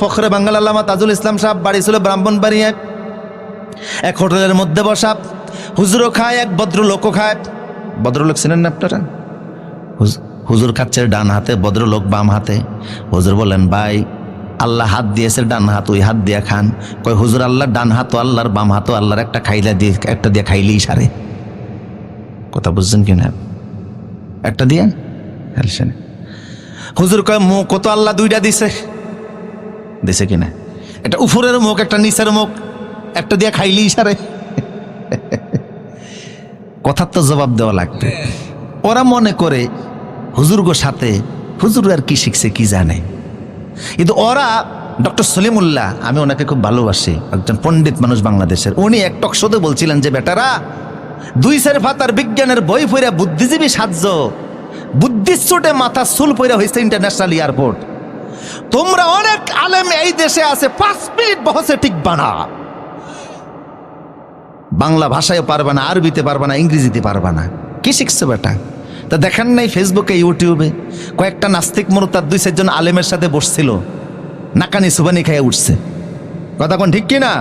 ফখরে বাঙ্গাল আল্লামা তাজুল ইসলাম সাহেব, বাড়ি ছিল ব্রাহ্মণবাড়ি এক হোটেলের মধ্যে বসা, হুজুরও খায়, এক ভদ্রলোকও খায়। ভদ্রলোক ছিলেন না আপনারা? হুজুর খাচ্ছে ডান হাতে, ভদ্রলোক বাম হাতে। হুজুর বলেন, ভাই, আল্লাহ হাত দিয়েছে ডান হাত, ওই হাত দিয়ে খান। কয়, হুজুর, আল্লাহ ডান হাত ও আল্লাহর বাম হাত ও আল্লাহর একটা খাইলা দিয়ে, একটা দিয়ে খাইলেই সারে। কথা বুঝছেন কি না? একটা দিয়ে? হুজুর কয়, মুখ কত আল্লাহ দুইটা দিছে। দিছে কিনা। একটা উপরের মুখ, একটা নিচের মুখ, একটা দিয়ে খাইলি সারে কথার তো জবাব দেওয়া লাগবে। ওরা মনে করে হুজুরগো সাথে, হুজুর আর কি শিখছে কি জানে। কিন্তু ওরা, ডক্টর সলিমুল্লাহ, আমি ওনাকে খুব ভালোবাসি, একজন পণ্ডিত মানুষ বাংলাদেশের, উনি এক টক শোতে বলছিলেন যে, বেটারা, দুই সের ফাতার বিজ্ঞানের বই পইরা বুদ্ধিজীবী সাহায্য বুদ্ধিস্টে মাথা চুল পইরা হয়েছে ইন্টারন্যাশনাল এয়ারপোর্ট তোমরা অনেক আলেম এই দেশে আছে, পাঁচ মিনিট বহসে ঠিক বানা বাংলা ভাষায় পারবে না, আরবিতে পারবে না, ইংরেজিতে পারবে না। কি শিখছে বেটা? তা দেখেন নাই ফেসবুকে ইউটিউবে কয়েকটা নাস্তিক মরুতার দুই চারজন আলেমের সাথে বসছিল। নাকানি সুবানি খাইয়ে উঠছে। কথা কোন ঠিক কি না